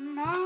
No.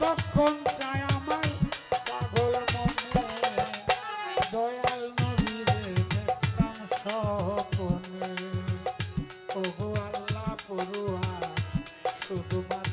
কতক্ষণ চায় আমার পাগল মনে। দয়াল নবীরে দেখতাম সহকর্মী ওহো আল্লাহ পড়ুয়া শুধুমাত্র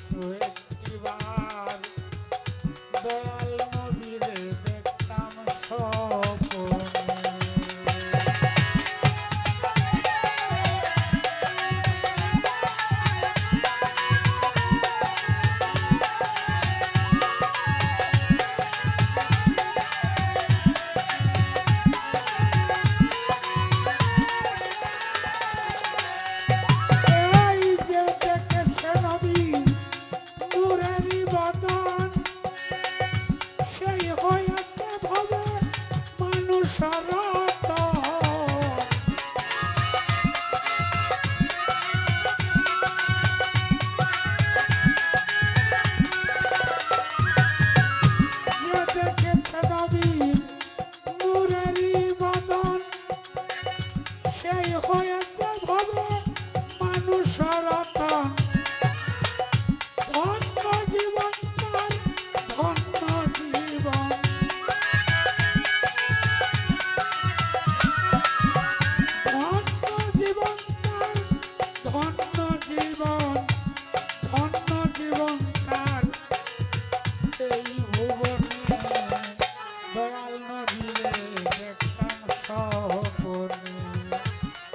মনে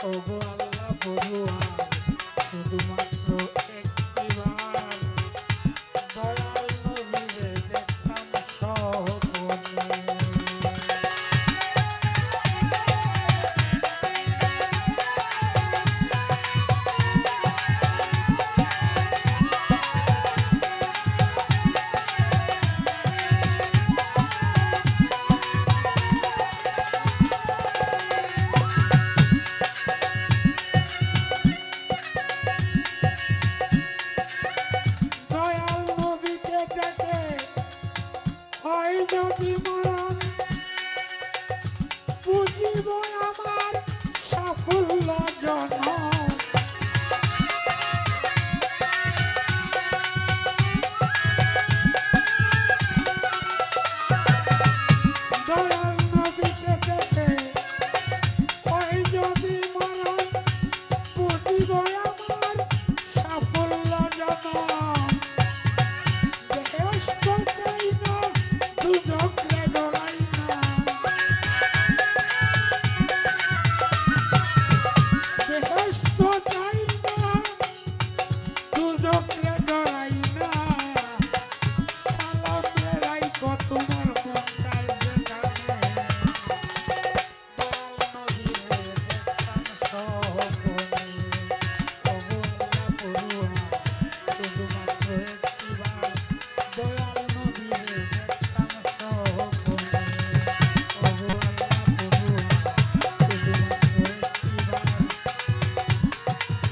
ওগো আল্লাহ বড়ুয়া তোমার জীবন আমার সাফল্য জনা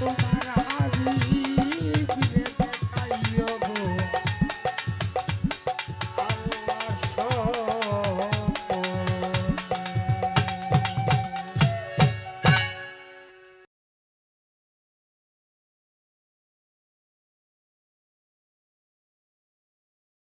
Bye.